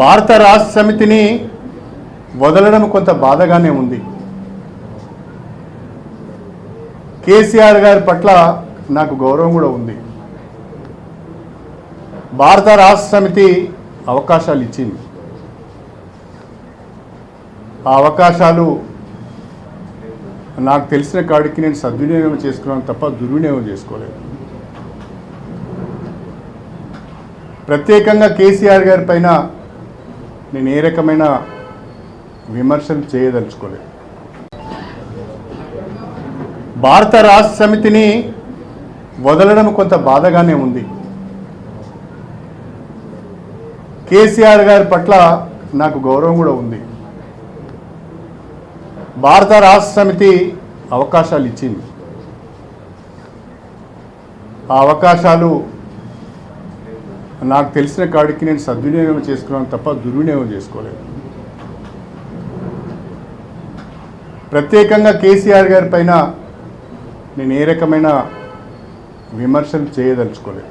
భారత రాష్ట్ర సమితిని వదలడం కొంత బాధగానే ఉంది. కేసీఆర్ గారి పట్ల నాకు గౌరవం కూడా ఉంది. భారత రాష్ట్ర సమితి అవకాశాలు ఇచ్చింది. ఆ అవకాశాలు నాకు తెలిసిన కాడికి నేను సద్వినియోగం చేసుకున్నాను తప్ప దుర్వినియోగం చేసుకోలేదు. ప్రత్యేకంగా కేసీఆర్ గారి పైన నేను ఏ రకమైన విమర్శలు చేయదలుచుకోలేదు. భారత రాష్ట్ర సమితిని వదలడం కొంత బాధగానే ఉంది. కేసీఆర్ గారి పట్ల నాకు గౌరవం కూడా ఉంది. భారత రాష్ట్ర సమితి అవకాశాలు ఇచ్చింది. ఆ అవకాశాలు నాకు తెలిసిన కాడికి నేను సద్వినియోగం చేసుకున్నాను తప్ప దుర్వినియోగం చేసుకోలేదు. ప్రత్యేకంగా కేసీఆర్ గారి పైన నేను ఏ రకమైన విమర్శలు చేయదలుచుకోలేదు.